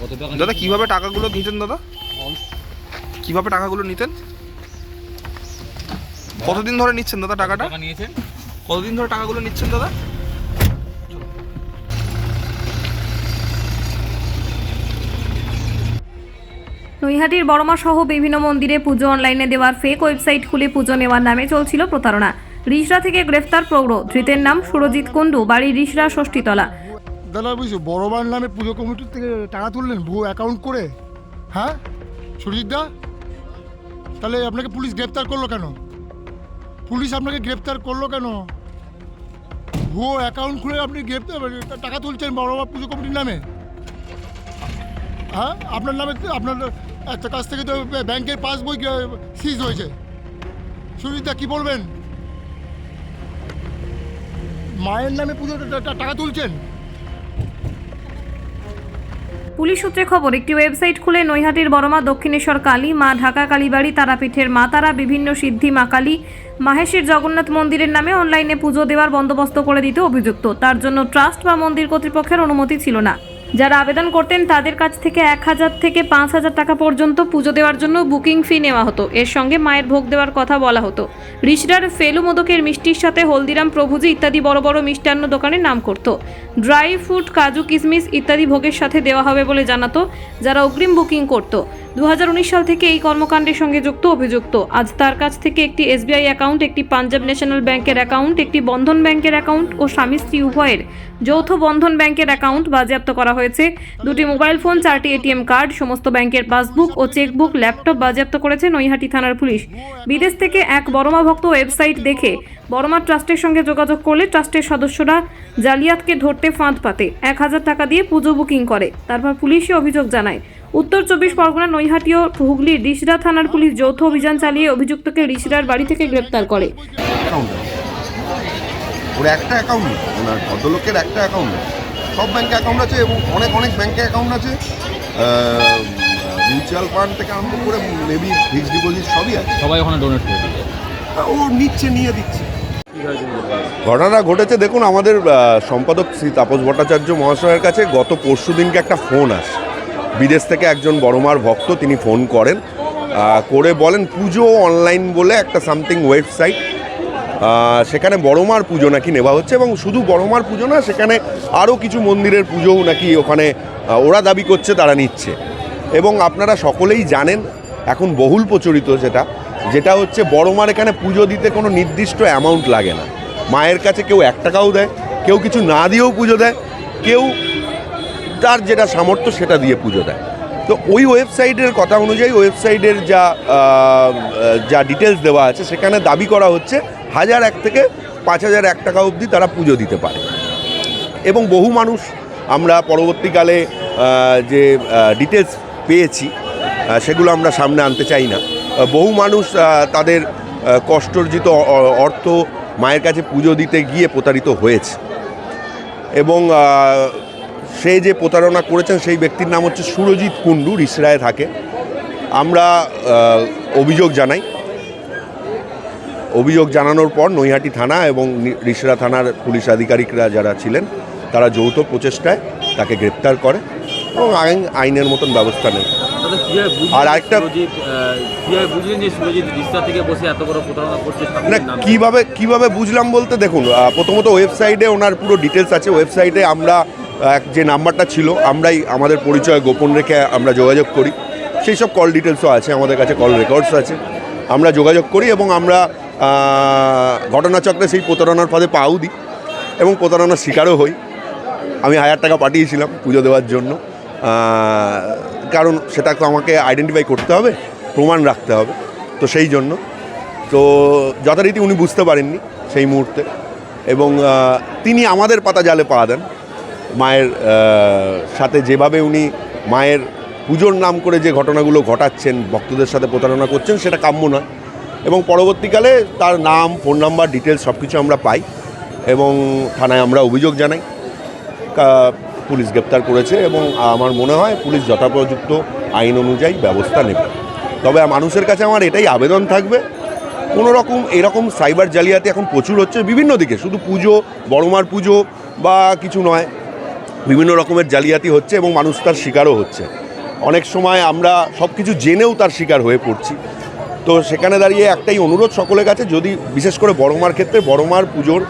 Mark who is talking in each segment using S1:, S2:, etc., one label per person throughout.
S1: কত টাকা
S2: দাদা? কীভাবে টাকাগুলো নিতেন দাদা? কীভাবে টাকাগুলো নিতেন? কতদিন ধরে নিচ্ছেন দাদা টাকাটা?
S1: নিয়েছেন?
S2: কতদিন ধরে টাকাগুলো নিচ্ছেন দাদা?
S3: নৈহাটির বড়মা সহ বিভিন্ন মন্দিরে পুজো অনলাইনে দেওয়ার ফেক ওয়েবসাইট খুলে পুজো নেওয়ার নামে চলছিল প্রতারণা। রিসরা থেকে গ্রেফতার প্রৌঢ় ধৃতের নাম সুরজিৎ কুণ্ডু বাড়ি রিসরা ষষ্ঠীতলা।
S4: দাদা বুঝছ? বড়বার নামে পুজো কমিটির থেকে টাকা তুললেন ভুয়ো অ্যাকাউন্ট করে। হ্যাঁ? সুরজিৎ দা? তাহলে আপনাকে পুলিশ গ্রেপ্তার করল কেন? পুলিশ আপনাকে গ্রেপ্তার করল কেন? ভুয়ো অ্যাকাউন্ট খুলে আপনি গ্রেপ্তার, টাকা তুলছেন বড়বার পুজো কমিটির নামে? হ্যাঁ? আপনার নামে আপনার একটা কাছ থেকে তো ব্যাংকের পাসবই সিজ হয়েছে। সুরজিৎ দা, কী বলবেন? মায়ের নামে পুজো টাকা তুলছেন?
S3: পুলিশ সূত্রে খবর, একটি ওয়েবসাইট খুলে নৈহাটির বড়মা, দক্ষিণেশ্বর কালী, মা ঢাকা কালীবাড়ি, তারাপীঠের মা তারা, বিভিন্ন সিদ্ধি মা কালী, মাহেশের জগন্নাথ মন্দিরের নামে অনলাইনে পুজো দেওয়ার বন্দোবস্ত করে দিতে অভিযুক্ত। তার জন্য ট্রাস্ট বা মন্দির কর্তৃপক্ষের অনুমতি ছিল না। যারা আবেদন করতেন তাদের কাছ থেকে এক হাজার থেকে পাঁচ হাজার টাকা পর্যন্ত পুজো দেওয়ার জন্য বুকিং ফি নেওয়া হতো। এর সঙ্গে মায়ের ভোগ দেওয়ার কথা বলা হতো। রিসরার ফেলু মোদকের মিষ্টির সাথে হলদিরাম প্রভুজি ইত্যাদি বড় বড় মিষ্টান্ন দোকানের নাম করত। ড্রাই ফ্রুট, কাজু কিশমিশ ইত্যাদি ভোগের সাথে দেওয়া হবে বলে জানাতো যারা অগ্রিম বুকিং করত। দু হাজার উনিশ সাল থেকে এই কর্মকাণ্ডের সঙ্গে যুক্ত, অভিযুক্ত। আজ তার কাছ থেকে একটি এসবিআই অ্যাকাউন্ট, একটি পাঞ্জাব ন্যাশনাল ব্যাংকের অ্যাকাউন্ট, একটি বন্ধন ব্যাংকের অ্যাকাউন্ট ও স্বামী স্ত্রী উভয়ের যৌথ বন্ধন ব্যাংকের অ্যাকাউন্ট বাজেয়াপ্ত করা হয়েছে। দুটি মোবাইল ফোন, চারটি এটিএম কার্ড, সমস্ত ব্যাংকের পাসবুক ও চেকবুক, ল্যাপটপ বাজেয়াপ্ত করেছে নৈহাটি থানার পুলিশ। বিদেশ থেকে এক বড়মা ভক্ত ওয়েবসাইট দেখে বড়মা ট্রাস্টের সঙ্গে যোগাযোগ করলে ট্রাস্টের সদস্যরা জালিয়াতকে ধরতে ফাঁদ পাতে। এক হাজার টাকা দিয়ে পুজো বুকিং করে। তারপর পুলিশে অভিযোগ জানায়। উত্তর চব্বিশ পরগনা, নৈহাটি ও হুগলির রিসরা থানার পুলিশ যৌথ অভিযান চালিয়ে অভিযুক্তকে রিসরার বাড়ি থেকে গ্রেপ্তার করে।
S5: ওর একটা অ্যাকাউন্ট ওনার ভদ্রলোকের একটা অ্যাকাউন্ট সব ব্যাংকে অ্যাকাউন্ট আছে এবং অনেক অনেক ব্যাংকে অ্যাকাউন্ট আছে। মিউচুয়াল ফান্ড থেকে আরম্ভ করে মেবি ফিক্সড ডিপোজিট সবই আছে।
S1: সবাই ওখানে ডোনেট করে দিচ্ছে
S5: ও নিচ্ছে নিয়ে দিচ্ছে। ঘটনা ঘটেছে দেখুন আমাদের সম্পাদক শ্রী তাপস ভট্টাচার্য মহাশয়ের কাছে গত পরশু দিনকে একটা ফোন আসে। বিদেশ থেকে একজন বড়মার ভক্ত তিনি ফোন করেন করে বলেন পুজো অনলাইন বলে একটা সামথিং ওয়েবসাইট সেখানে বড়মার পুজো নাকি নেওয়া হচ্ছে এবং শুধু বড়মার পুজো না, সেখানে আরও কিছু মন্দিরের পুজোও নাকি ওখানে ওরা দাবি করছে, তারা নিচ্ছে। এবং আপনারা সকলেই জানেন, এখন বহুল প্রচলিত যেটা যেটা হচ্ছে বড়মার এখানে পুজো দিতে কোনো নির্দিষ্ট অ্যামাউন্ট লাগে না। মায়ের কাছে কেউ এক টাকাও দেয়, কেউ কিছু না দিয়েও পুজো দেয়, কেউ তার যেটা সামর্থ্য সেটা দিয়ে পুজো দেয়। তো ওই ওয়েবসাইটের কথা অনুযায়ী, ওয়েবসাইটের যা যা ডিটেলস দেওয়া আছে, সেখানে দাবি করা হচ্ছে হাজার এক থেকে পাঁচ হাজার এক টাকা অবধি তারা পুজো দিতে পারে। এবং বহু মানুষ আমরা পরবর্তীকালে যে ডিটেলস পেয়েছি সেগুলো আমরা সামনে আনতে চাই না। বহু মানুষ তাদের কষ্টর্জিত অর্থ মায়ের কাছে পুজো দিতে গিয়ে প্রতারিত হয়েছে। এবং সে যে প্রতারণা করেছেন সেই ব্যক্তির নাম হচ্ছে সুরজিৎ কুণ্ডু, রিসরায় থাকে। আমরা অভিযোগ জানাই অভিযোগ জানানোর পর নৈহাটি থানা এবং রিসরা থানার পুলিশ আধিকারিকরা যারা ছিলেন তারা যৌথ প্রচেষ্টায় তাকে গ্রেপ্তার করে এবং আইন আইনের মতন ব্যবস্থা নেয়। আর আরেকটা- না কীভাবে? কীভাবে বুঝলাম বলতে দেখুন প্রথমত ওয়েবসাইটে ওনার পুরো ডিটেলস আছে। ওয়েবসাইটে আমরা যে নাম্বারটা ছিল আমরাই আমাদের পরিচয় গোপন রেখে আমরা যোগাযোগ করি। সেই সব কল ডিটেলসও আছে আমাদের কাছে কল রেকর্ডস আছে। আমরা যোগাযোগ করি এবং আমরা ঘটনাচক্রে সেই প্রতারণার ফাঁদে পাও দিই এবং প্রতারণার শিকারও হই। আমি হাজার টাকা পাঠিয়েছিলাম পুজো দেওয়ার জন্য। কারণ সেটা তো আমাকে আইডেন্টিফাই করতে হবে, প্রমাণ রাখতে হবে, তো সেই জন্য। তো যথারীতি উনি বুঝতে পারেননি সেই মুহূর্তে এবং তিনি আমাদের পাতা জালে পা দেন। মায়ের সাথে যেভাবে উনি মায়ের পুজোর নাম করে যে ঘটনাগুলো ঘটাচ্ছেন, ভক্তদের সাথে প্রতারণা করছেন, সেটা কাম্য নয়। এবং পরবর্তীকালে তার নাম ফোন নাম্বার ডিটেলস সব কিছু আমরা পাই এবং থানায় আমরা অভিযোগ জানাই। পুলিশ গ্রেপ্তার করেছে এবং আমার মনে হয় পুলিশ যথাপযুক্ত আইন অনুযায়ী ব্যবস্থা নেবে। তবে মানুষের কাছে আমার এটাই আবেদন থাকবে, কোনো রকম এরকম সাইবার জালিয়াতি এখন প্রচুর হচ্ছে বিভিন্ন দিকে, শুধু পুজো, বড়মার পুজো বা কিছু নয়, বিভিন্ন রকমের জালিয়াতি হচ্ছে এবং মানুষ তার শিকারও হচ্ছে। অনেক সময় আমরা সব কিছু জেনেও তার শিকার হয়ে পড়ছি। তো সেখানে দাঁড়িয়ে একটাই অনুরোধ সকলের কাছে, যদি বিশেষ করে বড়মার ক্ষেত্রে, বড়মার পুজোর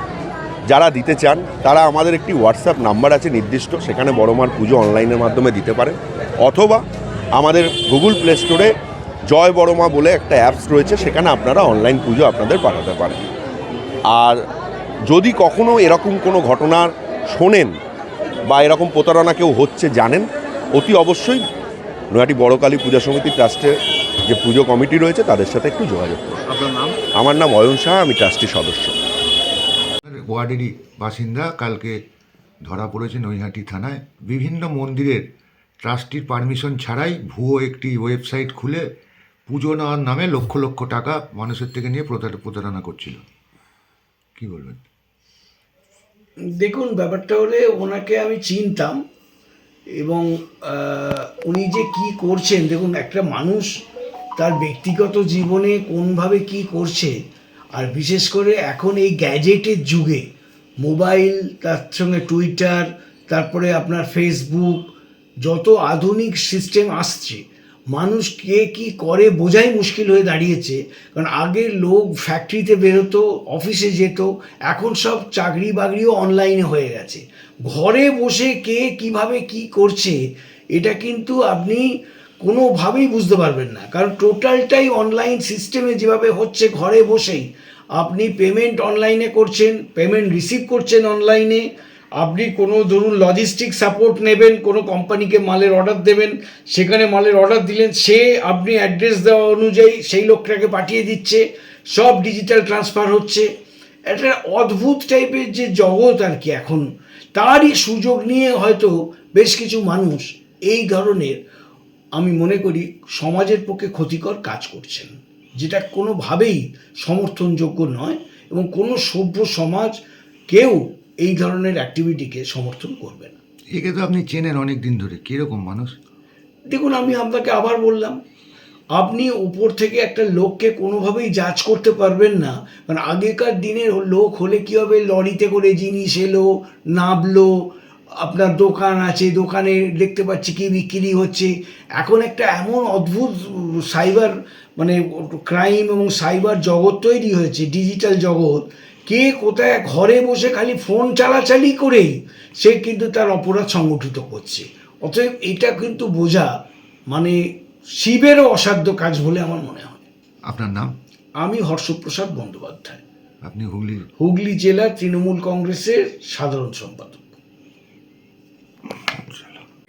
S5: যারা দিতে চান, তারা আমাদের একটি হোয়াটসঅ্যাপ নাম্বার আছে নির্দিষ্ট, সেখানে বড়মার পুজো অনলাইনের মাধ্যমে দিতে পারেন। অথবা আমাদের গুগল প্লে স্টোরে জয় বড়মা বলে একটা অ্যাপস রয়েছে, সেখানে আপনারা অনলাইন পুজো আপনাদের পাঠাতে পারেন। আর যদি কখনো এরকম কোনো ঘটনা শোনেন বা এরকম প্রতারণা কেউ হচ্ছে জানেন, অতি অবশ্যই নয়াটি বড়কালী পূজা সমিতি ট্রাস্টের যে পুজো কমিটি রয়েছে তাদের সাথে একটু যোগাযোগ করুন।
S1: আপনার নাম?
S5: আমার নাম অয়ন সাহা আমি ট্রাস্টি সদস্য।
S6: ওয়ার্ডেরই বাসিন্দা কালকে ধরা পড়েছে নৈহাটি থানায়। বিভিন্ন মন্দিরের ট্রাস্টির পারমিশন ছাড়াই ভুয়ো একটি ওয়েবসাইট খুলে পুজো নেওয়ার নামে লক্ষ লক্ষ টাকা মানুষের থেকে নিয়ে প্রতার- প্রতারণা করছিল। কি বলবেন?
S7: দেখুন ব্যাপারটা হলে ওনাকে আমি চিনতাম এবং উনি যে কি করছেন দেখুন একটা মানুষ তার ব্যক্তিগত জীবনে কোনভাবে কি করছে, আর বিশেষ করে এখন এই গ্যাজেটের যুগে, মোবাইল, তার সঙ্গে টুইটার, তারপরে আপনার ফেসবুক, যত আধুনিক সিস্টেম আসছে, মানুষ কে কি করে বোঝাই মুশকিল হয়ে দাঁড়িয়েছে। কারণ আগে লোক ফ্যাক্টরিতে বেরোতো, অফিসে যেত, এখন সব চাকরি বাকরিও অনলাইনে হয়ে গেছে। ঘরে বসে কে কীভাবে কি করছে, এটা কিন্তু আপনি কোনোভাবেই বুঝতে পারবেন না। কারণ টোটালটাই অনলাইন সিস্টেমে যেভাবে হচ্ছে ঘরে বসেই, আপনি পেমেন্ট অনলাইনে করছেন পেমেন্ট রিসিভ করছেন অনলাইনে আপনি কোনো ধরুন লজিস্টিক সাপোর্ট নেবেন, কোনো কোম্পানিকে মালের অর্ডার দেবেন, সেখানে মালের অর্ডার দিলেন, সে আপনি অ্যাড্রেস দেওয়া অনুযায়ী সেই লোকটাকে পাঠিয়ে দিচ্ছে, সব ডিজিটাল ট্রান্সফার হচ্ছে। একটা অদ্ভুত টাইপের যে জগৎ আর কি এখন, তারই সুযোগ নিয়ে হয়তো বেশ কিছু মানুষ এই ধরনের আমি মনে করি সমাজের পক্ষে ক্ষতিকর কাজ করছেন। যেটা কোনোভাবেই সমর্থনযোগ্য নয় এবং কোনো সভ্য সমাজ কেউ এই ধরনের অ্যাক্টিভিটিকে সমর্থন করবে না।
S6: একে তো আপনি চেনেন অনেক দিন ধরে। কীরকম মানুষ?
S7: দেখুন আমি আপনাকে আবার বললাম আপনি উপর থেকে একটা লোককে কোনোভাবেই জাজ করতে পারবেন না। কারণ আগেকার দিনের লোক হলে কী হবে? লরিতে করে জিনিস এলো নামলো আপনার দোকান আছে দোকানে দেখতে পাচ্ছি কি বিক্রি হচ্ছে। এখন একটা এমন অদ্ভুত সাইবার মানে ক্রাইম এবং সাইবার জগৎ তৈরি হয়েছে ডিজিটাল জগৎ। কে কোথায় ঘরে বসে খালি ফোন চালাচালি করেই সে কিন্তু তার অপরাধ সংগঠিত করছে। অতএব এটা কিন্তু বোঝা মানে শিবেরও অসাধ্য কাজ বলে আমার মনে হয়।
S6: আপনার নাম?
S7: আমি হর্ষপ্রসাদ বন্দ্যোপাধ্যায়।
S6: আপনি হুগলি
S7: হুগলি জেলা তৃণমূল কংগ্রেসের সাধারণ সম্পাদক।